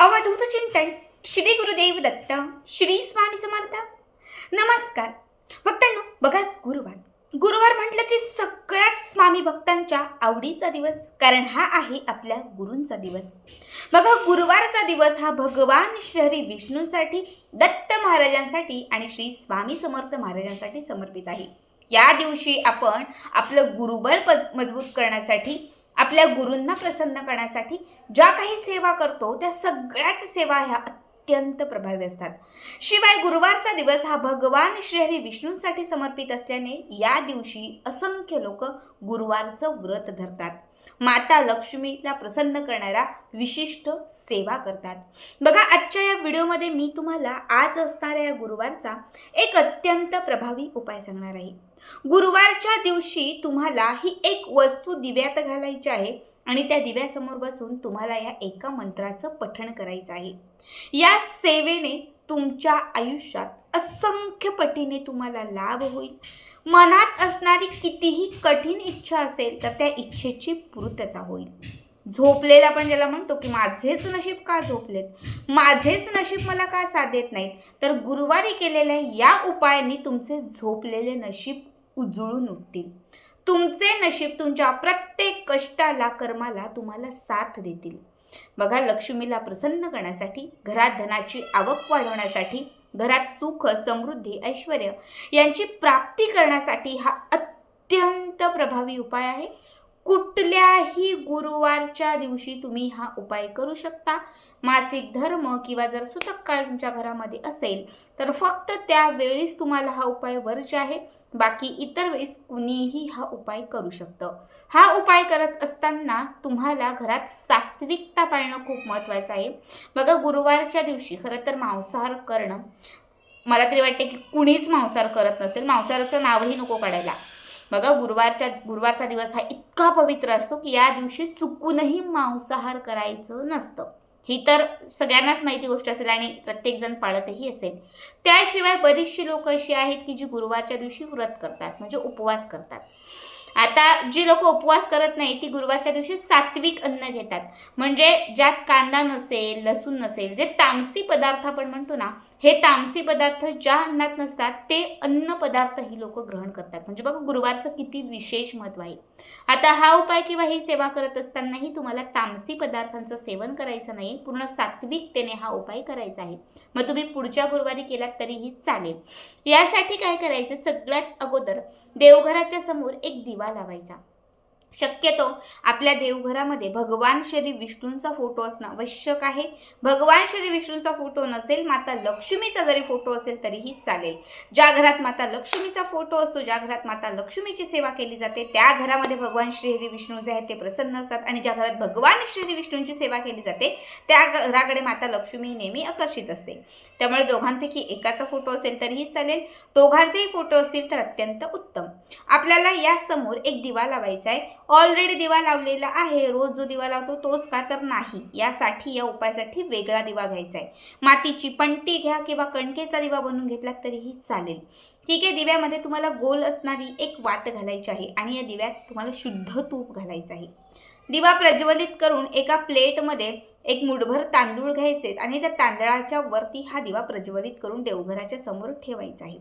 अवधूत चिंतन श्री गुरुदेव दत्त श्री स्वामी समर्थ. नमस्कार. भक्तांनो बघाच गुरुवार. गुरुवार म्हटलं की सगळ्यात स्वामी भक्तांच्या आवडीचा दिवस कारण हा आहे आपल्या गुरूंचा दिवस. बघा गुरुवारचा दिवस हा भगवान श्री विष्णूसाठी दत्त महाराजांसाठी आणि श्री स्वामी समर्थ महाराजांसाठी समर्पित आहे. या दिवशी आपण आपलं गुरुबळ पज- मजबूत करण्यासाठी आपल्या गुरूंना प्रसन्न करण्यासाठी ज्या काही सेवा करतो त्या सगळ्याच सेवा ह्या अत्यंत प्रभावी असतात. शिवाय गुरुवारचा दिवस हा भगवान श्रीहरी विष्णूंसाठी समर्पित असल्याने या दिवशी असंख्य लोक गुरुवारचं व्रत धरतात. माता लक्ष्मीला प्रसन्न करणारा विशिष्ट सेवा करतात. बघा आजच्या या व्हिडिओमध्ये मी तुम्हाला आज असणाऱ्या या गुरुवारचा एक अत्यंत प्रभावी उपाय सांगणार आहे. गुरुवारच्या दिवशी तुम्हाला ही एक वस्तू दिव्यात घालायची आहे आणि त्या दिव्यासमोर बसून तुम्हाला या एका मंत्राचं पठण करायचं आहे. या सेवेने तुमच्या आयुष्यात असंख्य पटीने तुम्हाला लाभ होईल. मनात असणारी कितीही कठीण इच्छा असेल तर त्या इच्छेची पूर्तता होईल. झोपलेला आपण ज्याला म्हणतो की माझेच नशीब का झोपलेत? माझेच नशीब मला का साथ देत नाहीत? तर गुरुवारी केलेल्या या उपायाने तुमचे झोपलेले नशीब उजळून उठतील. तुमचे नशीब तुमच्या प्रत्येक कष्टाला कर्माला तुम्हाला साथ देतील. बघा लक्ष्मीला प्रसन्न करण्यासाठी घरात धनाची आवक वाढवण्यासाठी घरात सुख समृद्धी ऐश्वर यांची प्राप्ती करण्यासाठी हा अत्यंत प्रभावी उपाय आहे. कुठल्याही गुरुवारच्या दिवशी तुम्ही हा उपाय करू शकता. मासिक धर्म किंवा जर सुतक काळ तुमच्या घरामध्ये असेल तर फक्त त्यावेळीच तुम्हाला हा उपाय वर्ज आहे. बाकी इतर वेळेस कुणीही हा उपाय करू शकतं. हा उपाय करत असताना तुम्हाला घरात सात्विकता पाळणं खूप महत्त्वाचं आहे. बघा गुरुवारच्या दिवशी खरं तर मांसाहार करणं मला तरी वाटते की कुणीच मांसाहार करत नसेल. मांसाहाराचं नावही नको काढायला. बघा गुरुवारच्या गुरुवारचा दिवस हा इतका पवित्र असतो की या दिवशी चुकूनही मांसाहार करायचं नसतं. ही तर सगळ्यांनाच माहिती गोष्ट असेल आणि प्रत्येकजण पाळतही असेल. त्याशिवाय बरीचशी लोक अशी आहेत की जी गुरुवारच्या दिवशी व्रत करतात म्हणजे उपवास करतात. आता जी लोक उपवास करत नाही ती गुरुवारच्या दिवशी सात्विक अन्न घेतात. म्हणजे ज्यात कांदा नसेल लसूण नसेल जे तामसी पदार्थ आपण म्हणतो ना हे तामसी पदार्थ ज्या अन्नात नसतात ते अन्न पदार्थ ही लोक ग्रहण करतात. म्हणजे बघा गुरुवारचं किती विशेष महत्त्व आहे. आता हा उपाय किंवा ही सेवा करत असतानाही तुम्हाला तामसी पदार्थांचं सेवन करायचं नाही पूर्ण सात्विकतेने हा उपाय करायचा आहे. मग तुम्ही पुढच्या गुरुवारी केलात तरीही चालेल. यासाठी काय करायचं? सगळ्यात अगोदर देवघराच्या समोर एक दिवा लावायचा. शक्यतो आपल्या देवघरामध्ये भगवान श्री विष्णूंचा फोटो असणं आवश्यक आहे. भगवान श्री विष्णूंचा फोटो नसेल माता लक्ष्मीचा जरी फोटो असेल तरीही चालेल. ज्या घरात माता लक्ष्मीचा फोटो असतो ज्या घरात माता लक्ष्मीची सेवा केली जाते त्या घरामध्ये भगवान श्री हरी विष्णू जे आहेत ते प्रसन्न असतात आणि ज्या घरात भगवान श्री विष्णूंची सेवा केली जाते त्या घराकडे माता लक्ष्मी नेहमी आकर्षित असते. त्यामुळे दोघांपैकी एकाचा फोटो असेल तरीही चालेल दोघांचेही फोटो असतील तर अत्यंत उत्तम. आपल्याला यासमोर एक दिवा लावायचा आहे. ऑलरेडी दिवा लावलेला आहे. रोज जो दिवा लावतो तोच का तर नाही. यासाठी या उपायासाठी वेगळा दिवा घ्यायचा आहे. मातीची पंटी घ्या किंवा कणकेचा दिवा बनवून घेतला तरीही चालेल. ठीक आहे दिव्यामध्ये तुम्हाला गोल असणारी एक वात घालायची आहे आणि या दिव्यात तुम्हाला शुद्ध तूप घालायचं आहे. दिवा प्रज्वलित करून एका प्लेटमध्ये एक मुठभर तांदूळ घ्यायचे आणि त्या तांदळाच्या वरती हा दिवा प्रज्वलित करून देवघराच्या समोर ठेवायचा आहे.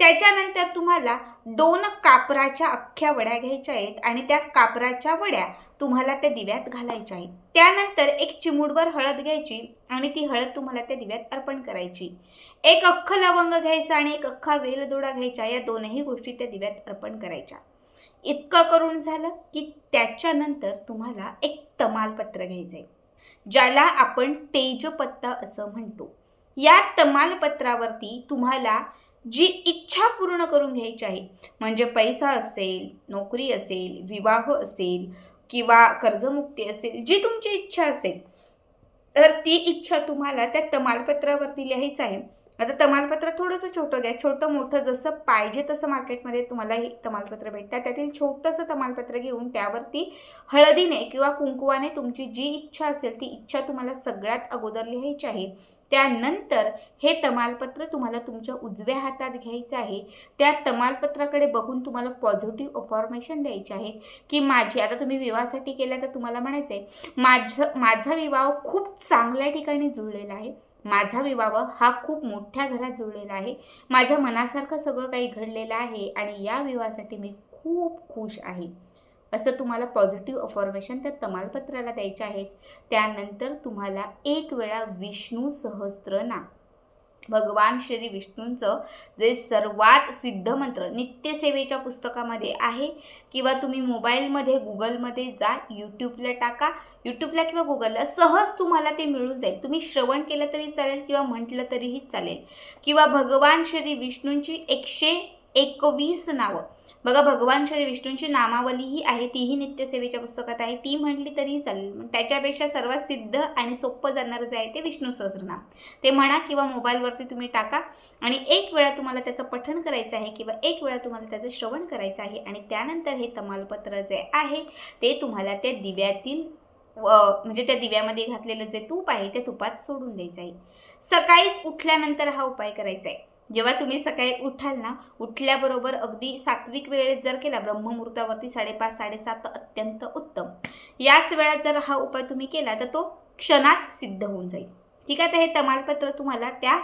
त्याच्यानंतर तुम्हाला दोन कापराच्या अख्ख्या वड्या घ्यायच्या आहेत आणि त्या कापराच्या वड्या तुम्हाला त्या दिव्यात घालायच्या आहेत. त्यानंतर एक चिमूटभर हळद घ्यायची आणि ती हळद तुम्हाला त्या दिव्यात अर्पण करायची. एक अख्खं लवंग घ्यायचं आणि एक अख्खा वेलदोडा घ्यायचा या दोनही गोष्टी त्या दिव्यात अर्पण करायच्या. इतकं करून झालं की त्याच्यानंतर तुम्हाला एक तमालपत्र घ्यायचं आहे ज्याला आपण तेजपत्ता असं म्हणतो. या तमालपत्रावरती तुम्हाला जी इच्छा पूर्ण करून घ्यायची आहे. म्हणजे पैसा असेल नोकरी असेल विवाह असेल किंवा कर्जमुक्ती असेल जी तुमची इच्छा असेल. तर ती इच्छा तुम्हाला त्या तमालपत्रावरती लिहायचं आहे. आता तमालपत्र थोडंसं छोटं घ्या. छोटं मोठं जसं पाहिजे तसं मार्केटमध्ये तुम्हाला हे तमालपत्र भेटतात. त्यातील छोटंसं तमालपत्र घेऊन त्यावरती हळदीने किंवा कुंकुवाने तुमची जी इच्छा असेल ती इच्छा तुम्हाला सगळ्यात अगोदर लिहायची आहे. त्यानंतर हे तमालपत्र तुम्हाला तुमच्या उजव्या हातात घ्यायचं आहे. त्या तमालपत्राकडे बघून तुम्हाला पॉझिटिव्ह अफॉर्मेशन द्यायचे आहेत की माझी आता तुम्ही विवाहासाठी केल्या तर तुम्हाला म्हणायचं आहे माझं माझा विवाह खूप चांगल्या ठिकाणी जुळलेला आहे. माझा विवाह हा खूप मोठ्या घरात जुळलेला आहे. माझ्या मनासारखं सगळं काही घडलेलं आहे आणि या विवाहासाठी मी खूप खुश आहे. असं तुम्हाला पॉझिटिव्ह अफॉर्मेशन त्या तमालपत्राला द्यायचे आहेत. त्यानंतर तुम्हाला एक वेळा विष्णू सहस्त्रनाम. भगवान श्री विष्णूंचं जे सर्वात सिद्ध मंत्र नित्यसेवेच्या पुस्तकामध्ये आहे किंवा तुम्ही मोबाईलमध्ये गुगलमध्ये जा यूट्यूबला टाका. यूट्यूबला किंवा गुगलला सहज तुम्हाला ते मिळून जाईल. तुम्ही श्रवण केलं तरी चालेल किंवा म्हटलं तरीही चालेल. किंवा भगवान श्री विष्णूंची एकशे एकवीस नावं. बघा भगवान श्री विष्णूंची नामावली ही आहे तीही नित्यसेवेच्या पुस्तकात आहे. ती म्हटली तरीही चालेल. मग त्याच्यापेक्षा सर्वात सिद्ध आणि सोपं जाणारं जे आहे ते विष्णू सहस्रनाम. ते म्हणा किंवा मोबाईलवरती तुम्ही टाका. आणि एक वेळा तुम्हाला त्याचं पठण करायचं आहे किंवा एक वेळा तुम्हाला त्याचं श्रवण करायचं आहे आणि त्यानंतर हे तमालपत्र जे आहे ते तुम्हाला त्या दिव्यातील म्हणजे त्या दिव्यामध्ये घातलेलं जे तूप आहे त्या तुपात सोडून द्यायचं आहे. सकाळीच उठल्यानंतर हा उपाय करायचा आहे. जेव्हा तुम्ही सकाळी उठाल ना उठल्याबरोबर अगदी सात्विक वेळेत जर केला ब्रह्ममुहूर्तावरती साडेपाच साडेसात अत्यंत उत्तम. याच वेळात जर हा उपाय तुम्ही केला तर तो क्षणात सिद्ध होऊन जाईल. ठीक आहे तर हे तमालपत्र तुम्हाला त्या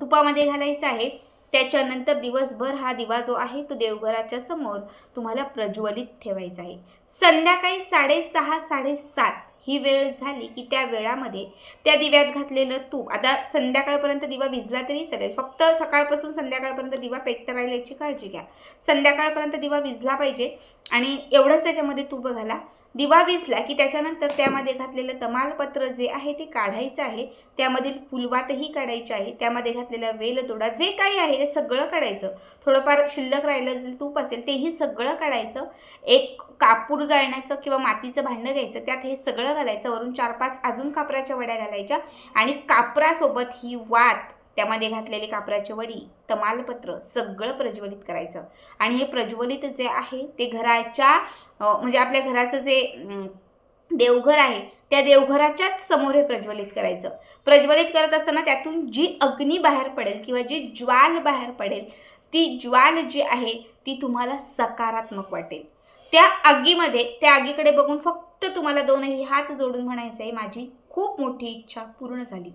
तुपामध्ये घालायचं आहे. त्याच्यानंतर दिवसभर हा दिवा जो आहे तो देवघराच्या समोर तुम्हाला प्रज्वलित ठेवायचा आहे. संध्याकाळी साडेसहा साडेसात ही वेळ झाली की त्या वेळामध्ये त्या दिव्यात घातलेलं तूप. आता संध्याकाळपर्यंत दिवा विजला तरी चालेल. फक्त सकाळपासून संध्याकाळपर्यंत दिवा पेटत राहील याची काळजी घ्या. संध्याकाळपर्यंत दिवा विजला पाहिजे आणि एवढंच त्याच्यामध्ये तूप घाला. दिवा विसला की त्याच्यानंतर त्यामध्ये घातलेलं तमालपत्र जे आहे ते काढायचं आहे. त्यामधील फुलवातही काढायची आहे. त्यामध्ये घातलेलं वेलदोडा जे काही आहे ते सगळं काढायचं. थोडंफार शिल्लक राहिलं जे तूप असेल तेही सगळं काढायचं. एक कापूर जाळण्याचं किंवा मातीचं भांडं घ्यायचं त्यात हे सगळं घालायचं. वरून चार पाच अजून कापराच्या वड्या घालायच्या. आणि कापरासोबत ही वात त्यामध्ये घातलेली कापराची वडी तमालपत्र सगळं प्रज्वलित करायचं. आणि हे प्रज्वलित जे आहे ते घराच्या म्हणजे आपल्या घराचं जे देवघर आहे त्या देवघराच्याच समोर हे प्रज्वलित करायचं. प्रज्वलित करत असताना त्यातून जी अग्नी बाहेर पडेल किंवा जी ज्वाल बाहेर पडेल ती ज्वाल जी आहे ती तुम्हाला सकारात्मक वाटेल. त्या आगीमध्ये त्या आगीकडे बघून फक्त तुम्हाला दोनही हात जोडून म्हणायचं आहे माझी खूप मोठी इच्छा पूर्ण झाली.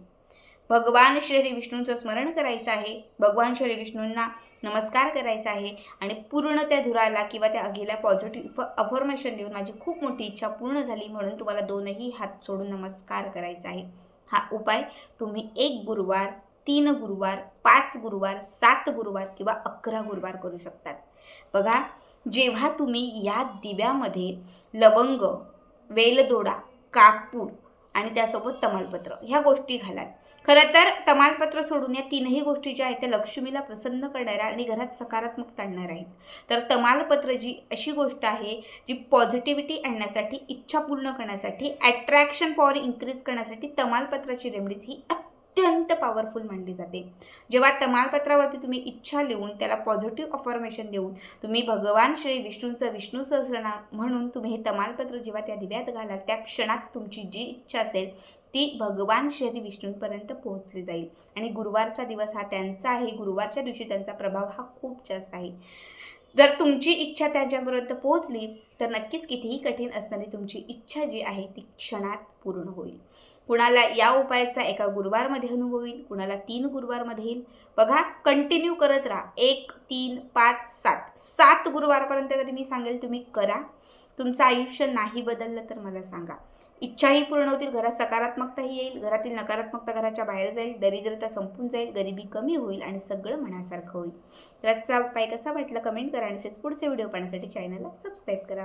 भगवान श्री विष्णूंचं स्मरण करायचं आहे. भगवान श्री विष्णूंना नमस्कार करायचा आहे. आणि पूर्ण त्या धुराला किंवा त्या आगीला पॉझिटिव्ह अफॉर्मेशन देऊन माझी खूप मोठी इच्छा पूर्ण झाली म्हणून तुम्हाला दोनही हात सोडून नमस्कार करायचा आहे. हा उपाय तुम्ही एक गुरुवार तीन गुरुवार पाच गुरुवार सात गुरुवार किंवा अकरा गुरुवार करू शकतात. बघा जेव्हा तुम्ही या दिव्यामध्ये लवंग वेलदोडा कापूर आणि त्यासोबत तमालपत्र. ह्या गोष्टी घालाल खरं तर तमालपत्र सोडून या तीनही गोष्टी ज्या आहेत त्या लक्ष्मीला प्रसन्न करणाऱ्या आणि घरात सकारात्मक आणणार आहेत. तर तमालपत्र जी अशी गोष्ट आहे जी पॉझिटिव्हिटी आणण्यासाठी इच्छा पूर्ण करण्यासाठी अट्रॅक्शन पॉवर इन्क्रीज करण्यासाठी तमालपत्राची रेमडीज ही अत्यंत पॉवरफुल मानली जाते. जेव्हा तमालपत्रावरती तुम्ही इच्छा लिहून त्याला पॉझिटिव्ह अफॉर्मेशन देऊन तुम्ही भगवान श्री विष्णूंचं विष्णू सहस्रनाम म्हणून तुम्ही हे तमालपत्र जेव्हा त्या दिव्यात घालाल त्या क्षणात तुमची जी इच्छा असेल ती भगवान श्री विष्णूंपर्यंत पोहोचली जाईल. आणि गुरुवारचा दिवस हा त्यांचा आहे. गुरुवारच्या दिवशी त्यांचा प्रभाव हा खूप जास्त आहे. जर तुमची इच्छा त्यांच्यापर्यंत पोहोचली तर नक्कीच कितीही कठीण असणारी तुमची इच्छा जी आहे ती क्षणात पूर्ण होईल. कुणाला या उपायाचा एका गुरुवारमध्ये अनुभव येईल कुणाला तीन गुरुवारमध्ये येईल बघा कंटिन्यू करत राहा. एक तीन पाच सात. सात गुरुवारपर्यंत तरी मी सांगेल तुम्ही करा. तुमचं आयुष्य नाही बदललं तर मला सांगा. इच्छाही पूर्ण होतील घरात सकारात्मकताही येईल घरातील नकारात्मकता घराच्या बाहेर जाईल दरिद्रता संपून जाईल गरिबी कमी होईल आणि सगळं मनासारखं होईल. तर आजचा उपाय कसा वाटला कमेंट करा आणि तसेच पुढचे व्हिडिओ पाहण्यासाठी चॅनलला सबस्क्राईब करा.